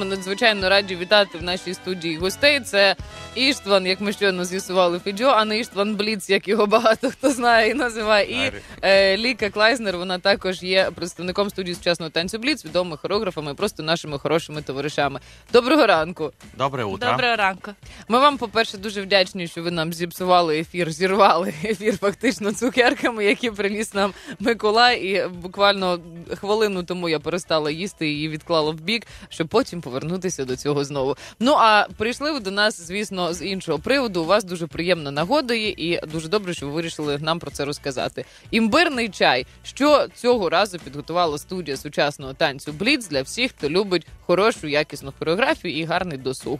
Ми надзвичайно раді вітати в нашій студії гостей. Це Іштван, як ми щойно з'ясували Фіджо, а не Іштван Бліц, як його багато хто знає і називає. І е, Ліка Клайзнер. Вона також є представником студії сучасного танцю Бліц, відомими хореографами, просто нашими хорошими товаришами. Доброго ранку. Доброе утро. Доброго ранку. Ми вам, по-перше, дуже вдячні, що ви нам зіпсували ефір, зірвали ефір фактично цукерками, які приніс нам Миколай. І буквально хвилину тому я перестала їсти і відклала в бік, щоб потім повернутися до цього знову. Ну а прийшли ви до нас, звісно, з іншого приводу. У вас дуже приємна нагода є, і дуже добре, що ви вирішили нам про це розказати. Імбирний чай, що цього разу підготувала студія сучасного танцю Бліц для всіх, хто любить хорошу якісну хореографію і гарний досуг.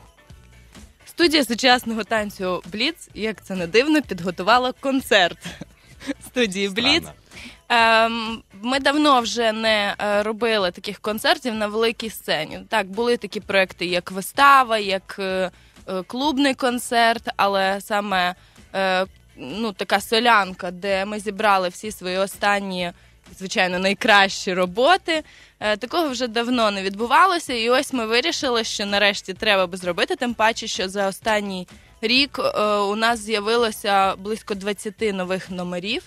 Студія сучасного танцю Бліц, як це не дивно, підготувала концерт студії Бліц. Странно. Ем, ми давно вже не е, робили таких концертів на великій сцені. Так, були такі проекти, як вистава, як е, е, клубний концерт, але саме ну, така солянка, де ми зібрали всі свої останні, звичайно, найкращі роботи. Такого вже давно не відбувалося, і ось ми вирішили, що нарешті треба би зробити, тим паче, що за останній рік у нас з'явилося близько 20 нових номерів,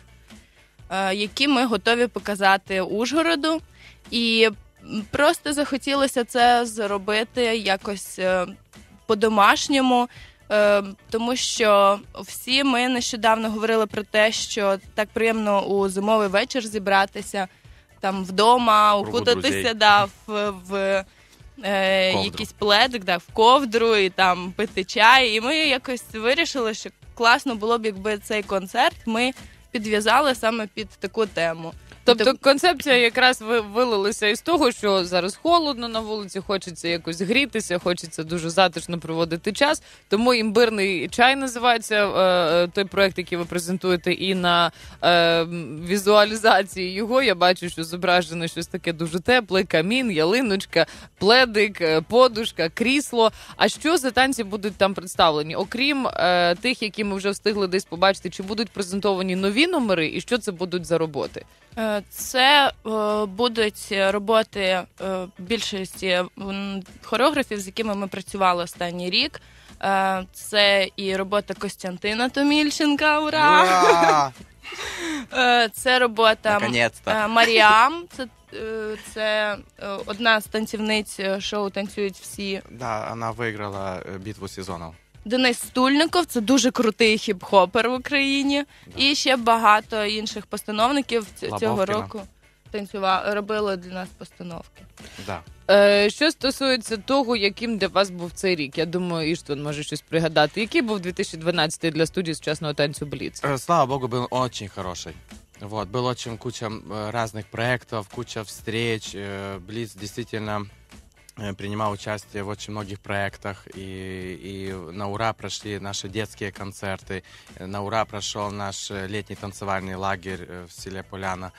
які ми готові показати Ужгороду. І просто захотілося це зробити якось е, по-домашньому. е, Тому що всі ми нещодавно говорили про те, що так приємно у зимовий вечір зібратися там вдома, укутатися да, в, в е, якийсь пледик, да, в ковдру і там пити чай. І ми якось вирішили, що класно було б, якби цей концерт ми підв'язали саме під таку тему. Тобто концепція якраз ви- вилилася із того, що зараз холодно на вулиці, хочеться якось грітися, хочеться дуже затишно проводити час. Тому імбирний чай називається е, е, той проект, який ви презентуєте, і на е, візуалізації його я бачу, що зображено щось таке дуже тепле: камін, ялиночка, пледик, подушка, крісло. А що за танці будуть там представлені? Окрім тих, які ми вже встигли десь побачити, чи будуть презентовані нові номери, і що це будуть за роботи? Це е, будуть роботи е, більшості хореографів, з якими ми працювали останній рік. Е, Це і робота Костянтина Томільченка. Ура! Ура! Е, Це робота е, Маріам. Це, це одна з танцівниць шоу танцюють всі. Да, она выиграла э, битву сезонов. Денис Стульников, це дуже крутий хіп-хопер в Україні. Да. І ще багато інших постановників ц- цього Лабовкіна. року танцювали, робили для нас постановки. Да. Е, що стосується того, яким для вас був цей рік, я думаю, Іштван може щось пригадати. Який був 2012 для студії сучасного танцю Бліц? Э, Слава богу, был очень хороший. Вот, был очень куча э, разных проектов, куча встреч. Э, Блиц действительно э, принимал участие в очень многих проектах, и, и на ура прошли наши детские концерты, э, на ура прошел наш э, летний танцевальный лагерь э, в селе Поляна.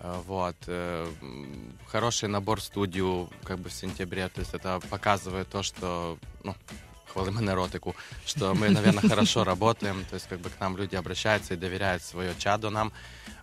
Э, Вот. э, м, Хороший набор в студию как бы в сентябре. То есть это показывает то, что ну, хвалим энеротику, что мы, наверное, хорошо работаем, то есть как бы к нам люди обращаются и доверяют свое чадо нам.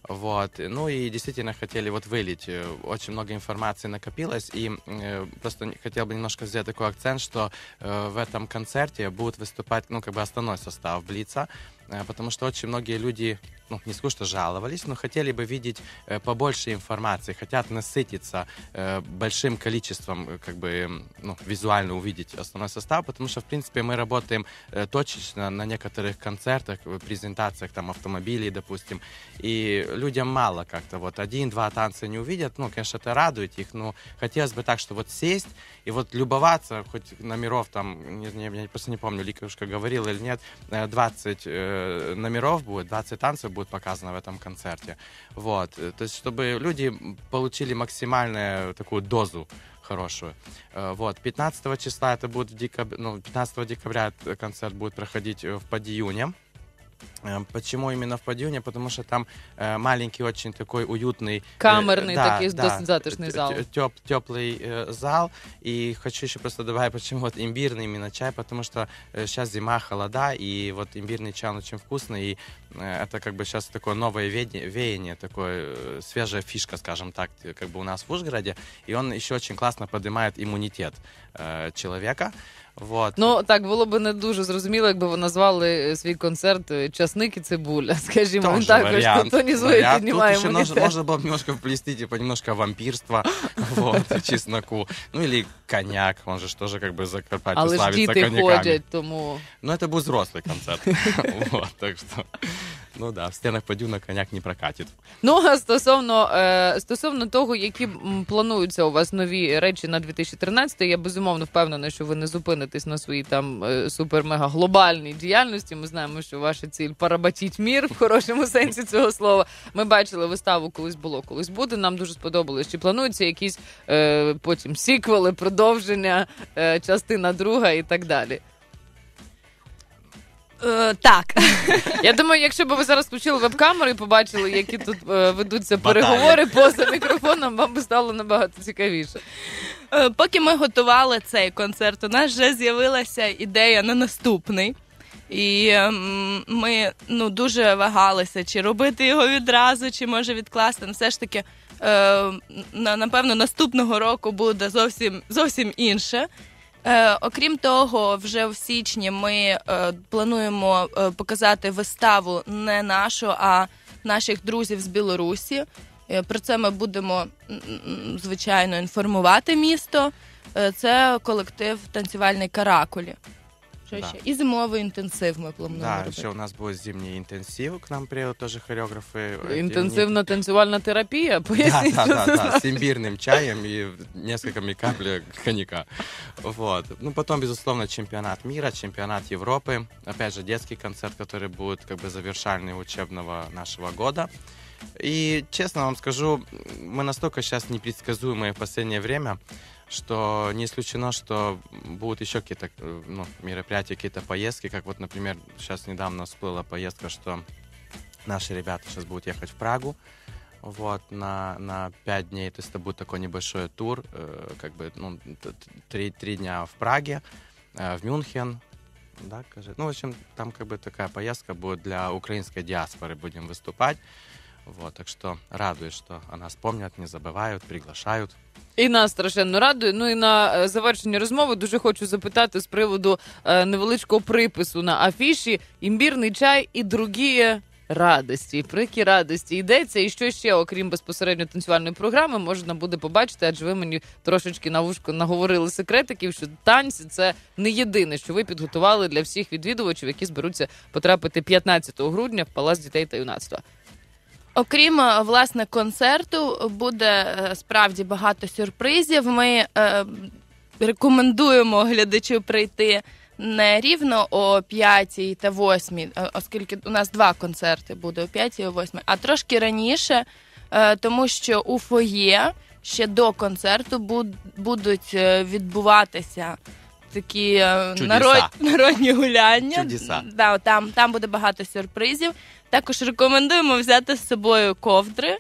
Вот. Ну и действительно хотели вот вылить. Э, Очень много информации накопилось, и э, просто хотел бы немножко сделать такой акцент, что э, в этом концерте будут выступать, ну, как бы основной состав Блица, э, потому что очень многие люди, ну, не скажу, что жаловались, но хотели бы видеть э, побольше информации, хотят насытиться э, большим количеством, э, как бы, ну, визуально увидеть основной состав, потому что, в принципе, мы работаем э, точечно на некоторых концертах, презентациях, там, автомобилей, допустим, и людям мало как-то, вот, один-два танца не увидят, ну, конечно, это радует их, но хотелось бы так, что вот сесть и вот любоваться, хоть номеров там, не, не, я просто не помню, Ликушка говорила или нет, э, 20 э, номеров будет, 20 танцев будет показано в этом концерте. Вот. Э, То есть, чтобы люди получили максимальную такую дозу хорошую. Э, Вот. 15 числа это будет в декабре, ну, 15 декабря концерт будет проходить э, в Подиюне. Э, Почему именно в Подиуне? Потому что там э, маленький, очень такой уютный... э, Камерный да, такий, да, досить затишний т- зал. т- теп- теплый э, зал. И хочу еще просто добавить, почему вот имбирный именно чай, потому что сейчас зима, холода, и вот имбирный чай он очень вкусный, и э, это как бы сейчас такое новое веяние, веяние такое, э, свежая фишка, скажем так, э, как бы у нас в Ужгороде, и он еще очень классно поднимает иммунитет э, человека. Вот. Ну так було б не дуже зрозуміло, якби ви назвали е, свій концерт е, часник і цибуля. Скажімо, він Тоже також вариант. тонізує, Вариант. піднімає Тут еще можно, імунітет. можно было бы немножко вплести, типа, немножко вампирства, вот, чесноку. Ну, или коньяк, он же ж тоже как бы Закарпатье Але ж славится діти коньяками. ходять, тому Но это будет взрослый концерт. Вот, так что, ну да, в стенах Подюна коньяк не прокатит. Ну а стосовно е, стосовно того, які плануються у вас нові речі на 2013, я безумовно впевнена, що ви не зупинитесь на своїй там е, супер-мега глобальній діяльності. Ми знаємо, що ваша ціль парабатіть мір в хорошому сенсі цього слова. Ми бачили виставу, колись було, колись буде. Нам дуже сподобалось. Чи плануються якісь е, потім сіквели, продовження, е, частина друга і так далі. Е, так. Я думаю, якщо б ви зараз включили веб-камеру і побачили, які тут е, ведуться Баталії. переговори поза мікрофоном, вам би стало набагато цікавіше. Е, Поки ми готували цей концерт, у нас вже з'явилася ідея на наступний. І ем, ми ну, дуже вагалися, чи робити його відразу, чи може відкласти. Ну, все ж таки, е, на, напевно, наступного року буде зовсім, зовсім інше. Е, окрім того, вже в січні ми е, плануємо е, показати виставу не нашу, а наших друзів з Білорусі. Е, Про це ми будемо звичайно інформувати місто. Е, Це колектив танцювальний каракулі. Що Да. ще? І зимовий інтенсив ми плануємо Да, робити. еще у нас будет зимний интенсив, к нам приедут тоже хореографы. отдельные. Інтенсивна танцювальна терапія. Да, Поясніть, да, що да, це да, с имбирным чаем и несколькими капли коньяка. Вот. Ну, потом, безусловно, чемпионат мира, чемпионат Европы. Опять же, детский концерт, который будет как бы завершальный учебного нашего года. И, честно вам скажу, мы настолько сейчас непредсказуемые в последнее время, что не исключено, что будут еще какие-то э, ну, мероприятия, какие-то поездки, как вот, например, сейчас недавно всплыла поездка, что наши ребята сейчас будут ехать в Прагу, вот, на, на 5 дней, то есть это будет такой небольшой тур, э, как бы, ну, т- т- три, три дня в Праге, э, в Мюнхен, да, кажется. Ну, в общем, там как бы такая поездка будет для украинской диаспоры, будем выступать, вот, так что радует, что о нас помнят, не забывают, приглашают. І нас страшенно радує. Ну і на е, завершення розмови дуже хочу запитати з приводу е, невеличкого припису на афіші імбірний чай і другі радості. Про які радості йдеться, і що ще, окрім безпосередньо танцювальної програми, можна буде побачити, адже ви мені трошечки на вушко наговорили секретиків, що танці це не єдине, що ви підготували для всіх відвідувачів, які зберуться потрапити 15 грудня в Палац дітей та юнацтва. Окрім е, власне концерту, буде е, справді багато сюрпризів. Ми е, рекомендуємо глядачу прийти не рівно о 5 та 8, е, оскільки у нас два концерти буде о 5 і о 8, а трошки раніше, е, тому що у фоє ще до концерту буд- будуть відбуватися. Такі народ, народні гуляння. Чудеса. Да, там, там буде багато сюрпризів. Також рекомендуємо взяти з собою ковдри.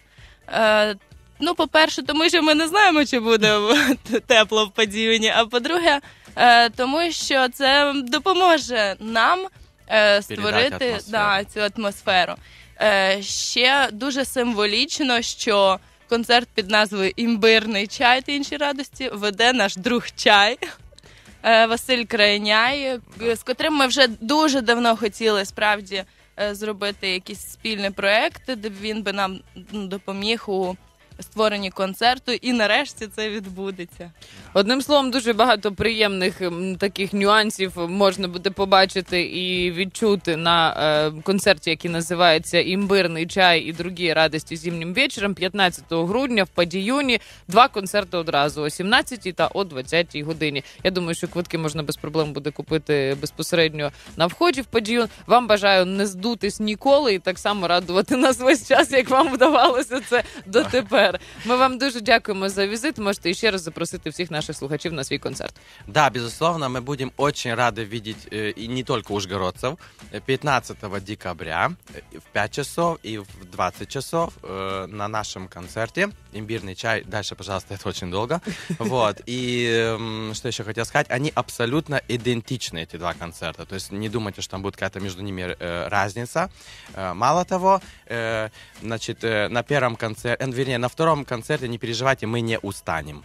Е, ну, по-перше, тому що ми не знаємо, чи буде тепло в Подіюні. А по-друге, е, тому що це допоможе нам е, створити атмосферу. да, цю атмосферу. Ще дуже символічно, що концерт під назвою Імбирний чай та інші радості веде наш друг чай. Василь Крайняй, з котрим ми вже дуже давно хотіли справді зробити якийсь спільний проект, де він би нам ну, допоміг у створенні концерту, і нарешті це відбудеться. Одним словом, дуже багато приємних таких нюансів можна буде побачити і відчути на е, концерті, який називається Імбирний чай і другі радості зимнім вечором, 15 грудня в Падіюні. Два концерти одразу о 17 та о 20 годині. Я думаю, що квитки можна без проблем буде купити безпосередньо на вході в Падіюн. Вам бажаю не здутись ніколи і так само радувати нас весь час, як вам вдавалося це дотепер. Супер. Ми вам дуже дякуємо за візит. Можете ще раз запросити всіх наших слухачів на свій концерт. Да, безусловно, мы будем очень рады видеть э, и не только ужгородцев. Э, 15 декабря э, в 5 часов и в 20 часов э, на нашем концерте «Имбирный чай». Дальше, пожалуйста, это очень долго. Вот. И эм, что еще хотел сказать? Они абсолютно идентичны, эти два концерта. То есть не думайте, что там будет какая-то между ними э, разница. Э, Мало того, э, значит, э, на первом концерте, вернее, на втором концерте, не переживайте, мы не устанем.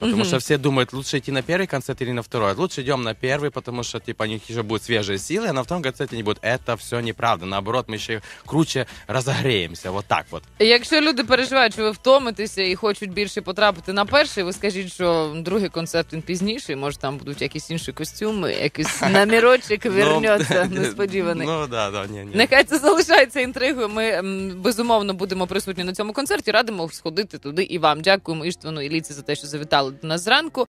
Потому что все думают, лучше идти на первый концерт или на второй. Лучше идем на первый, потому что, типа, у них еще будут свежие силы, а на втором концерте не будет. Это все неправда. Наоборот, мы еще круче разогреемся. Вот так вот. Якщо люди переживають, що ви втомитеся і хочуть більше потрапити на перший, ви скажіть, що другий концерт він пізніший, може там будуть якісь інші костюми, якийсь намірочок вернеться несподіваний. Ну, да, да, не, не. Нехай це залишається інтригою. Ми м, безумовно будемо присутні на цьому концерті. Радимо сходити туди і вам. Дякуємо Іштвану і Ліці за те, що завітали нас зранку.